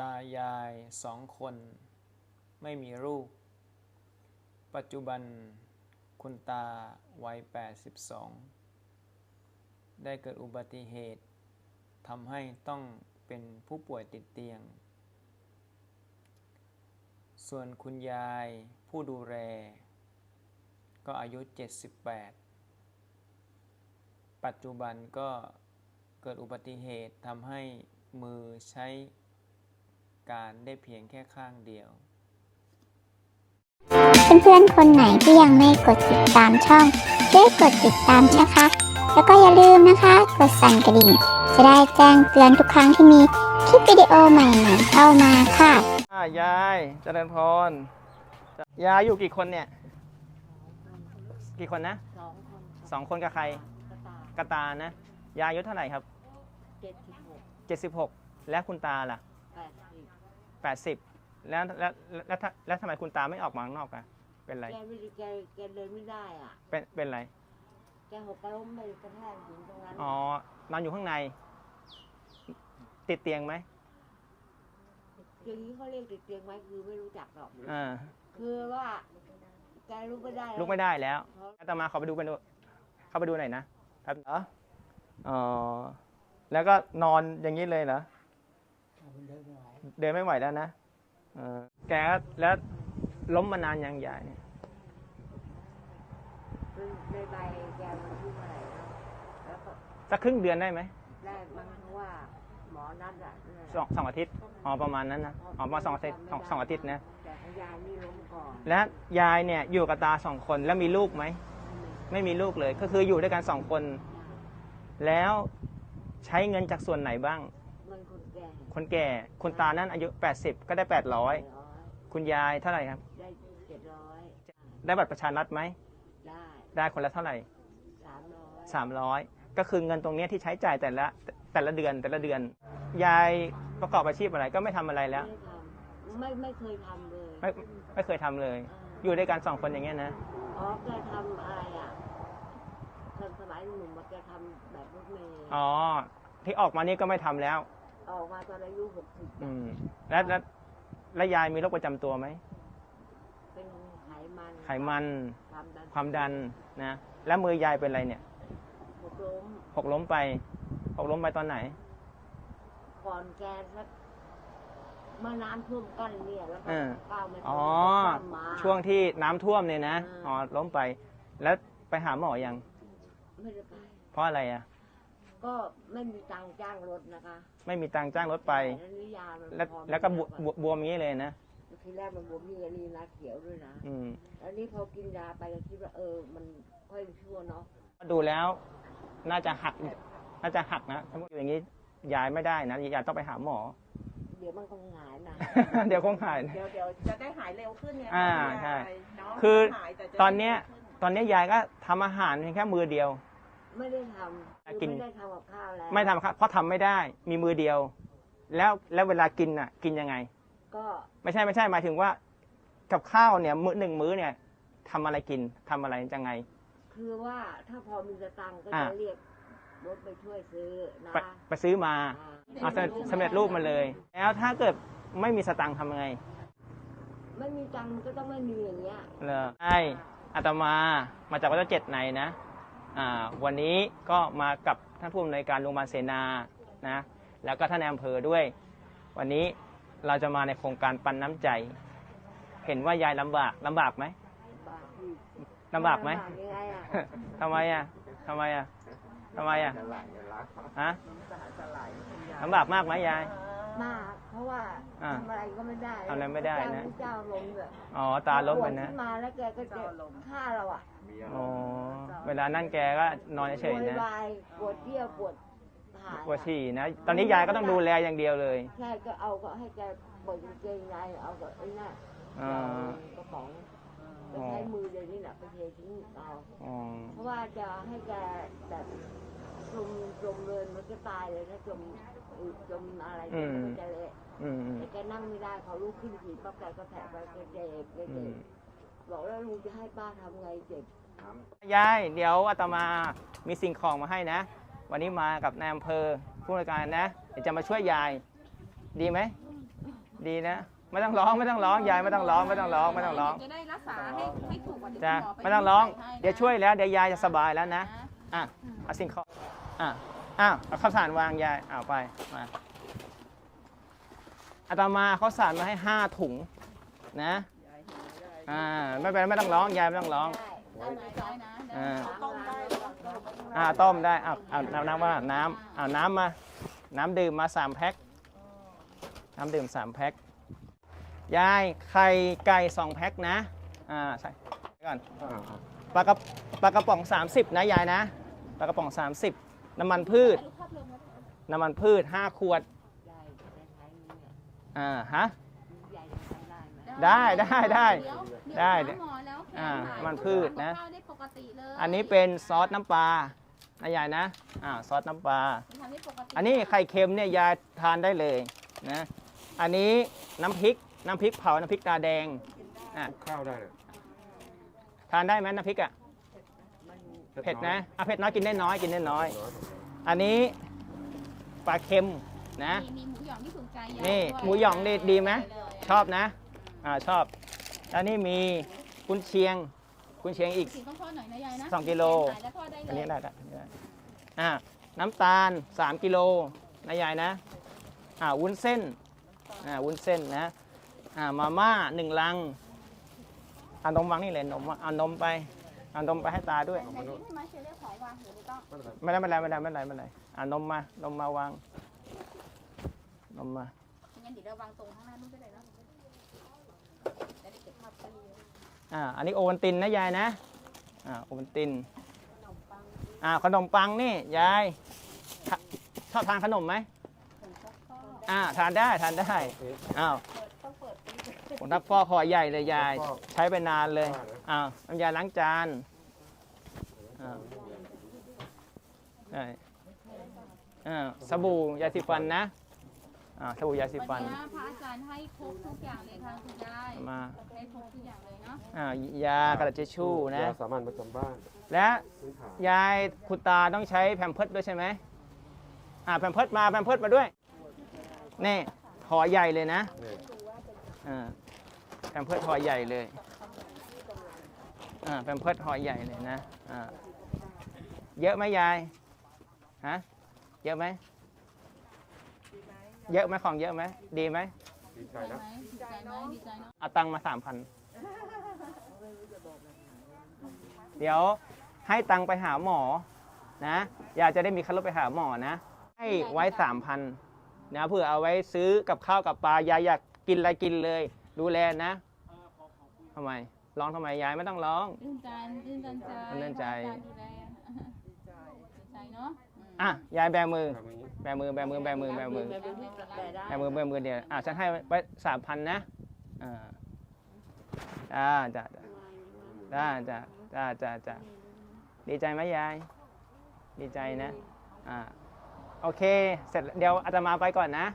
ตายายสองคน ไม่มีลูก ปัจจุบันคุณตาวัย 82 ได้เกิดอุบัติเหตุทำให้ต้องเป็นผู้ป่วยติดเตียง ส่วนคุณยายผู้ดูแลก็อายุ 78 ปัจจุบันก็เกิดอุบัติเหตุทำให้มือใช้ การได้เพียงแค่ข้างเดียว เพื่อนๆ คนไหนที่ยังไม่กดติดตามช่อง ช่วยกดติดตามนะคะ แล้วก็อย่าลืมนะคะ กดสั่นกระดิ่ง จะได้แจ้งเตือนทุกครั้งที่มีคลิปวิดีโอใหม่ๆเข้ามาค่ะ อ่ายายเจริญพรยายอยู่กี่คนเนี่ย กี่คนนะสองคนสองคนกับใครกระตากระตานะ ยายอายุเท่าไหร่ครับ เจ็ดสิบหก76แล้วคุณตาล่ะแปดสิบ 80แล้วแล้วแล้วแล้วแล้วแล้วทำไมคุณตาไม่ออกมาข้างนอกอะเป็นไร แกไม่ได้แกแกเดินไม่ได้อะ เป็นเป็นไร แกหกกระล้มไปกระแทกหินตรงนั้นอ๋อนอนอยู่ข้างใน ติดเตียงไหมอย่างนี้เขาเรียกติดเตียงไหมคือไม่รู้จักหรอก อ่าคือว่า แกลุกไม่ได้ลุกไม่ได้แล้วเพราะอาตมาขอไปดูไปดูเข้าไปดูหน่อยนะครับเหรออ๋อแล้วก็นอนอย่างนี้เลยเหรอเดินไม่ไหว แล้วนะเออแกก็แล้วล้มมานานยังยายเนี่ยในใบแกมันพูดอะไรนะแล้วก็สักครึ่งเดือนได้ไหมได้มั้งเพราะว่าหมอนัดอะนั่นแหละสองสองอาทิตย์อ๋อประมาณนั้นนะอ๋อประมาณสองอาทิตย์สองสองอาทิตย์นะแต่ของยายนี่ล้มก่อนและยายเนี่ยอยู่กับตาสองคนแล้วมีลูกไหมไม่มีลูกเลย ก็คืออยู่ด้วยกันสองคน แล้วใช้เงินจากส่วนไหนบ้างมั นคนแก่คนแก่คุณตานั้นอายุ 80 ก็ได้ 800 คุณยายเท่าไหร่ครับ ได้เจ็ดร้อยได้บัตรประชารัฐไหม ได้ได้คนละเท่าไหร่สามร้อย300 ก็คือเงินตรงเนี้ยที่ใช้จ่ายแต่ละแต่ละเดือนแต่ละเดือน ยายประกอบอาชีพอะไรก็ไม่ทำอะไรแล้ว ไม่ได้ทำไม่ไม่เคยทำเลยไม่ไม่เคยทำเลย อยู่ด้วยกันสองคนอย่างเงี้ยนะ อ๋อแกทำอะไรอะตอนสมัยหนุ่มๆมาแกทำแบบรถเมย์อ๋อที่ออกมานี่ก็ไม่ทำแล้ว ออกมาตอนอายุหกสิบอืมแล้วแล้วแล้วยายมีโรคประจำตัวไหม เป็นไขมันไขมัน ความดันความดันนะ แล้วมือยายเป็นอะไรเนี่ย หกล้มหกล้มไป หกล้มไปตอนไหน ก่อนแกสักเมื่อน้ำท่วมกั้นเนี่ยแล้วก็เออ ก้าวไม่อ๋อ ข้ามมา ช่วงที่น้ำท่วมเนี่ยนะ อ่า อ๋อ ล้มไป แล้วไปหาหมอยัง ไม่ได้ไปเพราะอะไรอะ ก็ไม่มีตังค์จ้างรถนะคะไม่มีตังค์จ้างรถไป แล้วนิยามันแล้วพอแล้วก็บไม่วได้บวบวมอย่างนี้เลยนะทีแรกมันบวมมีอันนี้นะเขียวด้วยนะอืมแล้วนี่พอกินยาไปก็คิดว่าเออ มันค่อยชั่วเนาะดูแล้ว น่าจะหัก น่าจะหักนะถ้าอยู่อย่างนี้ยายไม่ได้นะยายต้องไปหาหมอ เดี๋ยวมันคงหายนะ เดี๋ยวคงหายนะ เดี๋ยวเดี๋ยวจะได้หายเร็วขึ้นไงอ่าคุณใช่ยายเนาะคือหายแต่จะตอนเนี้ยได้ร็วขึ้ ตอนนี้ยายก็ทำอาหารเพียงแค่มือเดียว ไม่ได้ทำคือกินไม่ได้ทำกับข้าวแล้วไม่ทำครับเพราะทำไม่ได้มีมือเดียว แล้วแล้วเวลากินน่ะ กินยังไง ก็ไม่ใช่ไม่ใช่หมายถึงว่า กับข้าวเนี่ยมื้อหนึ่งมื้อเนี่ยทำอะไรกินทำอะไรยังไง คือว่าถ้าพอมีสตังค์ก็อ่าจะเรียกรถไปช่วยซื้อนะไปไปซื้อมาอ่าเอาสำเร็จสำเร็จรูปมาเลย แล้วถ้าเกิดไม่มีสตังค์ทำยังไงไม่มีตังค์ก็ต้องไม่มีอย่างเงี้ย เลอใช่อาตมามาจากวัดเจ็ดในนะอ่า วันนี้ก็มากับท่านผู้อำนวยการโรงพยาบาลเสนานะแล้วก็ท่านนายอำเภอด้วย วันนี้เราจะมาในโครงการปันน้ำใจ เห็นว่ายายลำบากลำบากไหมบาทที่ลำบากไหมลำบากยังไงอะทำไมอะทำไมอะทำไมอะฮะลำบากมากไหมยาย มาก เพราะว่าอ่าทำอะไรก็ไม่ได้ทำอะไรไม่ได้นะเจ้าลมด้วยอ๋อตาล้มไปนะปวดขึ้นมาแล้วแกก็จะฆ่าเราอะอ๋อ เวลานั่นแกก็นอนเฉยๆนะ โวยวายปวดเที่ยวปวดถ่ายปวดฉี่นะ ตอนนี้ยายก็ต้องดูแลอย่างเดียวเลย แค่ก็เอาก็ให้แกเปิดกางเกงในเอาก็ไอ้นั่นอ่า เอากระป๋องก็ใช้มือเดี๋ยวนี้แหละไปเททิ้งเอา อ๋อ เพราะว่าจะให้แกแบบ จมจมเลยมันก็ตายเลยถ้าจมอึจมอะไรมันก็จะเละอืมอืมแต่แกนั่งไม่ได้เขาลุกขึ้นขี่ปั๊บแกก็แผลไปแกเจ็บแกอืเจ็มบบอกแล้วลุงจะให้ป้าทำไงเจ็บ ยายเดี๋ยวอาตมามีสิ่งของมาให้นะ วันนี้มากับนายอำเภอผู้ราชการนะเดี๋ยวจะมาช่วยยาย ดีไหมดีนะ ไม่ต้องร้องไม่ต้องร้องยายไม่ต้องร้องไม่ต้องร้องไม่ต้องร้อง จะได้รักษาให้ให้ถูกกว่าที่จ้ะคุณหมอไปไม่ต้องร้องให้เดี๋ยวช่วยแล้ว เดี๋ยวยายจะสบายแล้วนะ อะเอาสิ่งของ อะอ้าวเอาข้าวสารวางยายเอาไปมาอาตมาข้าวสารมาให้ห้าถุงนะอ่าไม่เป็นไรไม่ต้องร้องยายไม่ต้องร้องได้ไหมได้นะได้อ่าต้มได้อ่าต้มได้เอาเอาน้ำน้ำว่าน้ำเอาน้ำมา น้ำดื่มมาสามแพ็คน้ำดื่มสามแพ็คยายไข่ไก่สองแพ็คนะอ่าใส่ก่อนปลากระปลากระป๋อง 30 นะยายนะปลากระป๋อง 30 น้ำมันพืช น้ำมันพืช5ขวดใหญ่จะใช้เงินเนี่ยอ่าฮะใหญ่จะทำได้ไหมได้ได้ ได้เยวได้เดี๋ยวหาหมอแล้วแขอ่าหายมันพืชนะทาข้าวได้ปกติเลยอันนี้เป็นซอสน้ำปลานะยายนะอ่าซอสน้ำปลาทำได้ปกติอันนี้ไข่เค็มเนี่ยยายทานได้เลยนะ อันนี้น้ำพริกน้ำพริกเผาน้ำพริกตาแดงอะข้าวได้เลยทานได้ไหมน้ำพริกอะ เผ็ดนะอะเผ็ดน้อยกินได้น้อยกินได้น้อย อันนี้ปลาเค็มนะ มีมีหมูหยองที่ถูกใจยายนี่ด้วยหมูหยองดีดีไหมเลยชอบนะ อ่าชอบ แล้วนี่มีกุนเชียง กุนเชียงอีก สีต้องทอดหน่อยนะยายนะสองกิโล ขายแล้วทอดได้เลยอันนี้ได้ได้ได้อ่าน้ำตาล 3กิโลนะยายนะ อ่าวุ้นเส้น อ่าวุ้นเส้นนะ อ่ามาม่าหนึ่งลังเอานมวางนี่เลยนมเอานมไปเอานมไปให้ตาด้วยใช้ที่ให้มาเชลเล่ของวางหรือไม่ต้องไม่ได้ไม่ได้ไม่ได้ไม่ได้ไม่ได้อ่านมมานมมาวางนมมา งั้นเดี๋ยวเราวางตรงข้างหน้านู่นก็ได้เนอะจะได้เก็บภาพไปเลยอ่า อันนี้โอวัลตินนะยายนะ อ่า โอวัลตินอ่า ขนมปังนี่ยายทะชอบทานขนมไหมอ่า ทานได้ทานได้ อ้าว ผมทักฟอกคอใหญ่เลยยาย ใช้ไปนานเลยอ้าวน้ำยาล้างจานอ้าวได้อ่าสบู่ยาสีฟันนะอ่าสบู่ยาสีฟัวันนนี้พระอาจารย์ให้ครบทุกอย่างเลยค่ะคุณยายมาให้ครบทุกอย่างเลยเนาะอ่ายากระดาษทิชชู่นะ ยาสามัญประจำบ้านและพื้นฐานยายคุณตาต้องใช้แพมเพิร์ดด้วยใช่ไหมอ่าแพมเพิร์ดมาแพมเพิร์ดมาด้วย นี่ห่อใหญ่เลยนะเนี่ยอ่าแพ มเพิร์ดห่อใหญ่เลยอ่าแพมเพิร์ดห่อใหญ่เลยนะอ่าเยอะไหมยายฮะเยอะไหมเยอะไหมของเยอะไหมดีไหมดีใจดีนะไหมดีใจไหมดีใจเนาะเอาตังค์มาสามพันเดี๋ยวให้ตังค์ไปหาหมอนะอยากจะได้มีค่ารถไปหาหมอนะ ให้ไว้สามพันนะเพื่อเอาไว้ซื้อกับข้าวกับปลายายอยากกินอะไรกินเลย ดูแลนะท ทำไม ร้องทำไมยายไม่ต้องร้อง ตื่นใจตื่นใจตื่นใจ ดูแลดีใจเนาะอะยายแบมือ แบมือแบมือแบมือแบมือแบมือแบมือเดียวอะฉันให้ไปสามพันนะอ่าจ้าจ้าจ้าจ้าจ้าจ้าจ้าดีใจไหมยาย ดีใจนะอ่าโอเค เสร็จเดี๋ยวอาตมาไปก่อนนะ